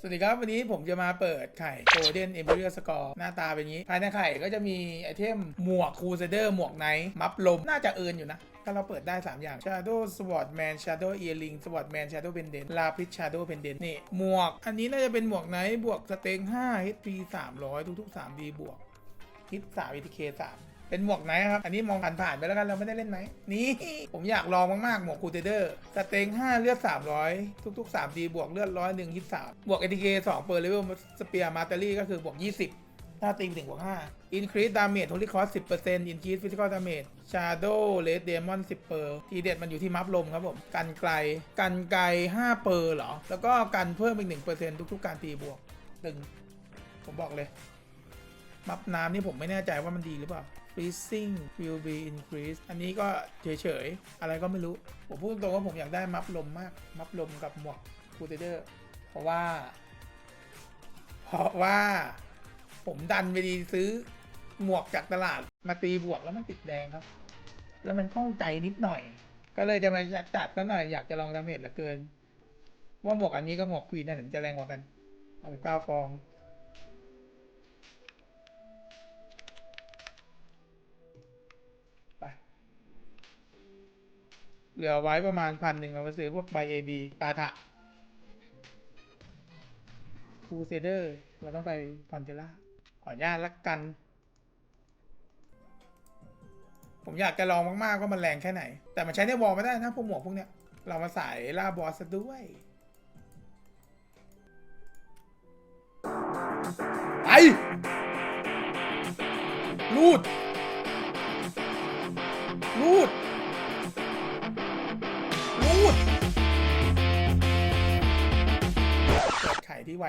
สวัสดีครับ วันนี้ผมจะมาเปิดไข่ Golden Emperor Score หน้าตาเป็นอย่างนี้ ภายในไข่ก็จะมีไอเทมหมวก Crusader หมวกไนท์มัฟลม น่าจะเอินอยู่นะถ้าเราเปิดได้ 3 อย่าง Shadow Swordman Shadow Earring Swordman Shadow Pendant Lapis Shadow Pendant นี่ หมวก อันนี้น่าจะเป็นหมวกไนท์บวกสเต็ง5 HP 300 ทุกๆ 3D บวกฮิต3 ETK 3 เป็นหมวกไหนครับ อันนี้มองผ่านผ่านๆไปแล้วกันเราไม่ได้เล่นไหนนี่ ผมอยากลองมากๆ หมวกคูเทเดอร์ สเต็ง 5 เลือด 300 ทุก ๆ 3 ดี บวกเลือดร้อยหนึ่งฮิต3บวก ATK 2เคสองเปิดเลเวลสเปียร์มาเตอรี่ก็คือบวก 20 ถ้าตีไปถึงบวก5 Increase Damage Holy Cost 10% Increase Physical Damage Shadow Red Demon 10เปอร์ทีเด็ดมันอยู่ที่มัฟลมครับผม กันไกล กันไกล5เปอร์เหรอ แล้วก็กันเพิ่มอีก1%ทุกๆ การตีบวกตึงผมบอกเลย มับน้ำนี่ผมไม่แน่ใจว่ามันดีหรือเปล่า freezing will be increased อันนี้ก็เฉยๆ อะไรก็ไม่รู้ ผมพูดตรงๆว่าผมอยากได้มัฟลมมาก มัฟลมกับหมวกคูเตเดอร์ เพราะว่า เพราะว่าผมดันไปดีซื้อหมวกจากตลาดมาตีบวกแล้วมันติดแดงครับ แล้วมันข้องใจนิดหน่อย ก็เลยจะมาจัดซะหน่อยอยากจะลองดาเมจเหลือเกิน ว่าหมวกอันนี้กับหมวกควีนน่าจะแรงกว่ากันเอาไปเก้าฟอง เหลือไว้ประมาณพันหนึ่งเอาไปซื้อพวกใบเอบีตาถะคูเซเดอร์ เราต้องไปฟอนเทล่าขออนุญาตละกัน ผมอยากจะลองมากๆว่ามันแรงแค่ไหน แต่มันใช้ในวอลไม่ได้นะพวกหมวกพวกเนี้ย เรามาใส่ล่าบอสซะด้วยไปรูด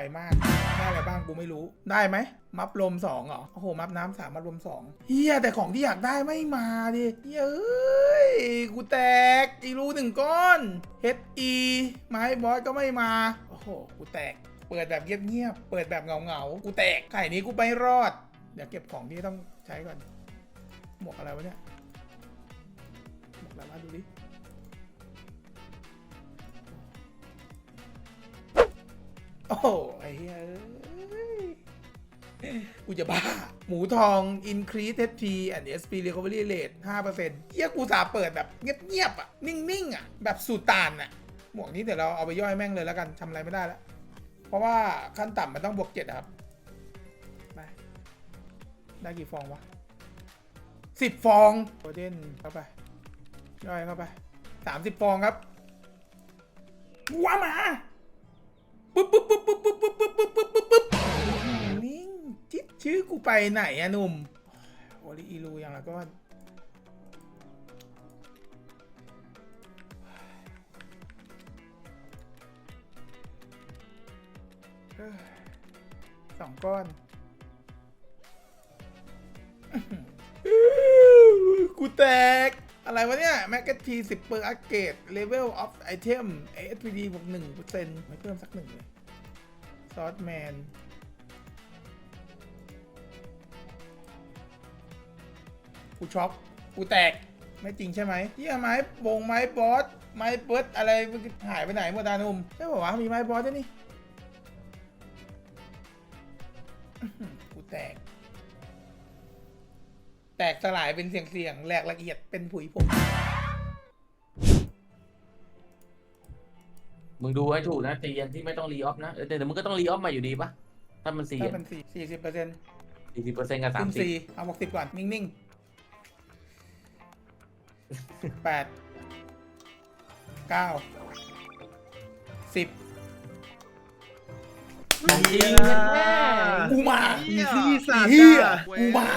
วมากได้อะไรบ้างกูไม่รู้ได้ไหมมัฟลมสองเหรอโอ้โหมัฟน้ำสามมัฟลมสองเฮียแต่ของที่อยากได้ไม่มาดิเฮ้ยเอ้ยกูแตกจีรูหนึ่งก้อน HE ไม้บอสก็ไม่มาโอ้โหกูแตก เปิดแบบเงียบๆเปิดแบบเงาๆกูแตกไข่นี้กูไปรอดเดี๋ยวเก็บของที่ต้องใช้ก่อนหมวกอะไรวะเนี่ยหมวกอะไรวะดูดิ โหไอ้เหี้ยเอ้ยกูจะบ้า หมูทอง increase HP and SP recovery rate 5%เฮียกูสาเปิดแบบเงียบๆอะ นิ่งๆอะ แบบสูตานอะ หมวกนี้เดี๋ยวเราเอาไปย่อยแม่งเลยแล้วกันทำอะไรไม่ได้แล้ว เพราะว่าขั้นต่ำมันต้องบวกเจ็ดครับไปได้กี่ฟองวะสิบฟองโอเดนเข้าไป ย่อยเข้าไปสามสิบฟองครับว้ามา ปุ๊บปุ๊บปุ๊บปุ๊บปุ๊บปุ๊บปุ๊บปุ๊บปุ๊บปุ๊บปุ๊บนิ่งจิ๊ดชื่อกูไปไหนอะหนุ่มโอลิอีลูย่างละก้อนเอ้ยสองก้อน กูแตก อะไรวะเนี่ยแมกกาทีสิบเปอร์อักเกตเลเวลออฟไอเทม ASPD บวกหนึ่งเปอร์เซ็นต์ไม่เพิ่มสักหนึ่งเลยซอสแมนกูช็อกกูแตกไม่จริงใช่ไหมเฮียไม้บงไม้บอสไม้เปิดอะไรหายไปไหนหมดตาหนุ่มใช่ป่าวะมีไม้บอสด้วยนี่กูแตก แตกสลายเป็นเสียงๆแหลกละเอียดเป็นผุยผงมึงดูให้ถูกนะตีเย็นที่ไม่ต้องรีออฟนะเออแต่เดี๋ยวมึงก็ต้องรีออฟมาอยู่ดีปะถ้ามันสี่ถ้าเป็นสี่สี่สิบเปอร์เซ็นต์สี่สิบเปอร์เซ็นต์กับสาขึ้มนสิบสี่เอาหกสิบก่อน นิ่งๆแปดเก้าสิบของจริงแม่กูมา อีซี่สัตว์เฮียอะกูมา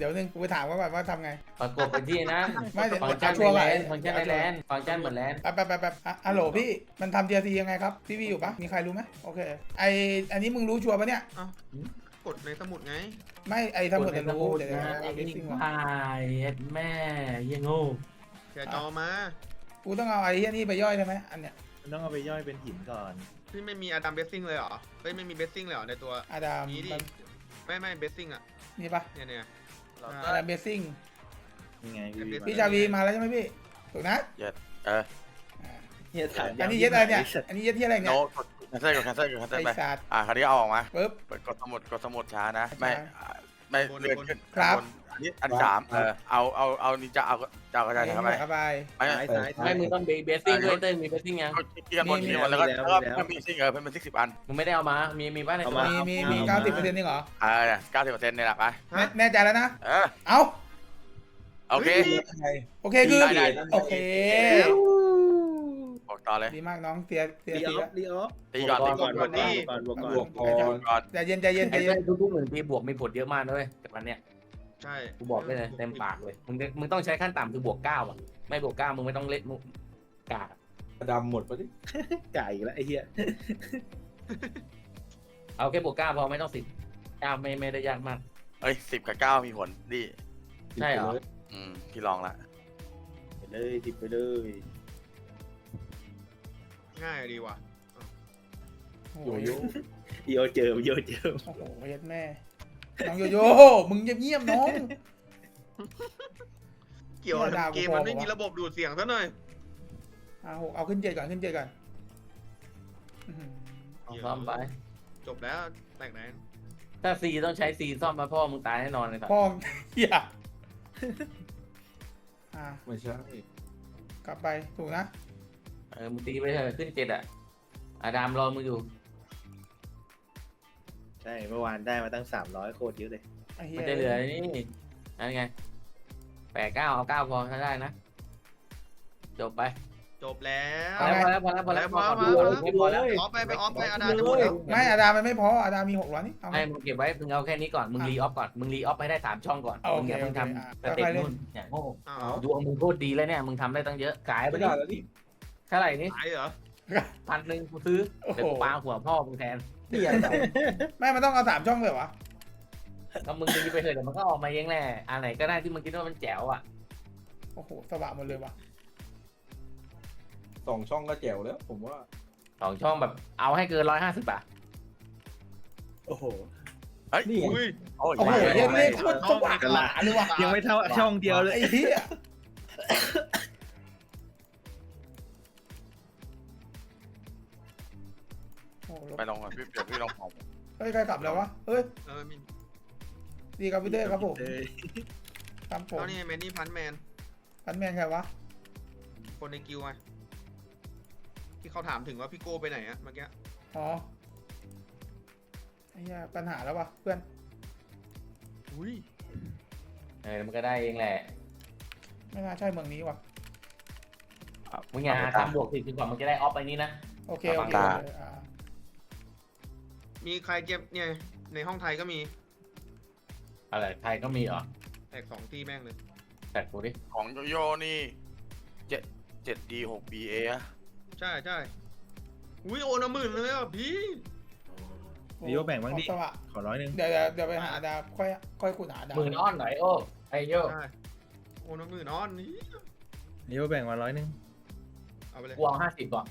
เดี๋ยวนึงกูไปถามว่าแบบว่าทำไง ปรากฏเป็นที่นะไม่เดี๋ยวฟังก์ชันชัวร์ในไว้แลนด์ฟังก์ชันในแลนด์ฟังก์ชันเหมือนแลนด์แป๊บแป๊บแป๊บแป๊บอะฮัลโหลพี่มันทำ TRC ยังไงครับ พี่วีอยู่ปะมีใครรู้ไหมโอเค ไออันนี้มึงรู้ชัวร์ปะเนี่ยเอ้ากดในสมุดไง ไม่ไอทั้งหมดกจะในรู้สมุดเดี๋ยวนะเอาไอ้เบสนี่ซิ่งว่ะพายแม่เหี้ยังโง่แกะจอมา กูต้องเอาไอ้เหี้ยนี่ไปย่อยใช่ไหมอันเนี้ยมันต้องเอาไปย่อยเป็นหินก่อน พี่ไม่มีอดัมเบสซิ่งเลยเหรอ เฮ้ยไม่มีเบสซิ่งเลยเหรอในตัว อาดามนี้ดิ ไม่ไม่เบสซิ่งอะ นี่ปะเนี่ยเนี่ย เราอ่าก็อาดามเบสซิ่งยังไงเป็นพี่พี่ชาวีมาแล้วใช่ไหมพี่ถูกนะเอออ่าเฮียถ่ายอันนี้เย็ดอะไรเนี่ยอันนี้เย็ดที่อะไรเนี่โน้ยตกดแคนเซิลกดแคนเซิลกดแคนเซิลไอไปสัตว์อะคราวนี้เอาออกมาปึ๊บเปิดกดสมุดกดสมุดช้านะ ไม่ช้าอะไม่เลื่อนขึ้นครับ นอันนี้อันสามเออเอาเอาเอานี่จะเอาจะเอากระจายเข้าไป เข้าไปไม่ซ้ายซ้ายซ้าไม่ยมึงต้องเบสซิ่งด้วยเต้นมีเบสซิ่งยังเอาที่กันบนมีที่กันบนแล้วก็มีแล้วแล้วก็มีแล้วเพิ่มมีซิ่งเออเพิ่มเป็นสิบอันมึงไม่ได้เอามา มีมีบ้านในเอาตัวมามีมีมีเอาเก้ามาสิบเปอร์เซ็นต์นี่เหรอเออเก้าสิบเปอร์เซ็นต์เนี่ยแหละไปแน่แน่ใจแล้วนะ เออเอ้าโอเค โอเคคือ ได้ได้ โอเค บอกต่อเลยดีมากน้องเสียเสียรีอเสีอยฟรีออฟตีก่อนตีก่อนบวกก่อนบวกก่อนบวกก่อนบวกพอก่อนใจเย็นใจเย็นใจไอ้เย็เต้นนทุกๆหนึ่งทีบวกมีผลเยอะมากด้วยแต่วันเนี้ย ใช่กูบอกได้เลยเต็มปากเลยมึงมึงต้องใช้ขั้นต่ำคือบวกเก้าอะ ไม่บวกเก้ามึงไม่ต้องเล่นมุกกาดดำหมดไปดิไก่อีกแล้วไอ้เหี้ยเอาแค่บวกเก้าพอไม่ต้องสิบเก้าไม่ไม่ได้ยากมาก เอ้ยสิบกับเก้ามีผลดีใช่เหรออืมพี่ลองละไปเลยติดไปเลย ง่ายดีว่ะโอ้โยโหโย่โยเจิมโยเจิมโอ้โหเย็ดแม่ น้องโยโย่มึงเงียบๆน้อง เกี่ยวอะไรเนี่ยดาวเกมกูมันพอไม่มีวะระบบดูดเสียงซะหน่อยเอาเอาขึ้นเจ็ดก่อนขึ้นเจ็ดก่อนอื้อหือเอาซ่อมไป จบแล้วแตกไหนถ้าซีต้องใช้ซีซ่อมมาพ่อมึงตายแน่นอนเลยครับพ่อเหี้ยอะไม่ใช่กลับไปถูกนะ เออมึงตีไปเถอะขึ้นเจ็ดอะอาดามรอมึงอยู่ ใช่เมื่อวานได้มาตั้งสามร้อยโคตรเยอะเลยไอ้เหี้มันยจะเหลือนี่นั่นไงแปดเก้าเอาเก้าพอถ้าได้นะ จบไปจบแล้ว พอแล้วพอแล้วพอแล้วพอแล้วพอพอแล้วแล้วพอแล้วออฟไปไปออฟไปอาดาจะหมดแล้วไม่อาดามันไม่พออาดามีหกร้อยนี่เอาไหมให้มึงเก็บไว้มึงเอาแค่นี้ก่อนมึงรีออฟก่อนมึงรีออฟไปได้สามช่องก่อนโอมึงเคอย่าเพิ่งทโอเคอะำสเต็ปค่อยๆเล่นนู่นอย่างโง่อ้าวดวงมึงโคตรดีแล้วเนี่ยมึงทำได้ตั้งเยอะขายไปไม่ดิได้แล้วนี่เท่าไหร่นี่ขายเหรอพั นหนึ่งกูซื้อโอ้โหเดี๋ยวกูปาหัวพ่อมึงแทนนี่อะไรไม่มันต้องเอาสามช่องเลยวะก็มึงรีไปเถอะเดี๋ยวมันก็ออกมาเองแหละอันไหนก็ได้ที่มึงคิดว่ามันแจ๋วอะโอ้โหสว่างหมดเลยวะสองช่องก็แจ๋วแล้ว ผมว่าสองช่องแบบเอาให้เกินร้อยห้าสิบบาทโอ้โหเฮ้ยนี่ไงอุ้ยโอ้ยโอ้โหไม่เหี้ยไม่เลขโคตรสว่างหลาเลยวะยังไม่เท่าช่องเดียวเลยไอ้เหี้ย ไปลองก่อนพี่เดี๋ยวพี่ลองของเฮ้ยใครกลับแล้ววะ เฮ้ย เออมีดีครับพี่เต้ครับผมเลยครับผมเขานี่แมนนี่พันแมน พันแมนใครวะ คนในกิวไงที่เขาถามถึงว่าพี่โก้ไปไหนอะเมื่อกี้ อ๋อ ไอ้เหี้ยปัญหาแล้ววะเพื่อน อุ้ยเออมันก็ได้เองแหละไม่น่าใช่เมืองนี้วะมึงอย่าหาทำบวกสิจนกว่ามึงจะได้ออฟไปนี้นะ โอเคโอเคโอเคอ่า มีใครเก็บเนี่ยในห้องไทยก็มีอะไรไทยก็มีเหรอแตกสองตีแม่งเลย แต่กูดิของโยโย่นี่เจ็ดเจ็ดดีหกบีเอะใช่ใช่อุ้ยโอนละหมื่นเลยอะพี่รีโอแบ่งบ้างดิ ขอสว่างขอร้อยหนึ่งเดี๋ยวเดี๋ยวเดี๋ยวไปหาดาวค่อยค่อยขุดหาดาวหมื่นอ้อนหน่อยโอ้ไอโยใช่โอนละหมื่นออนนี่รีโอแบ่งมาร้อยหนึ่งเอาไปเลย กูเอาห้าสิบก่อน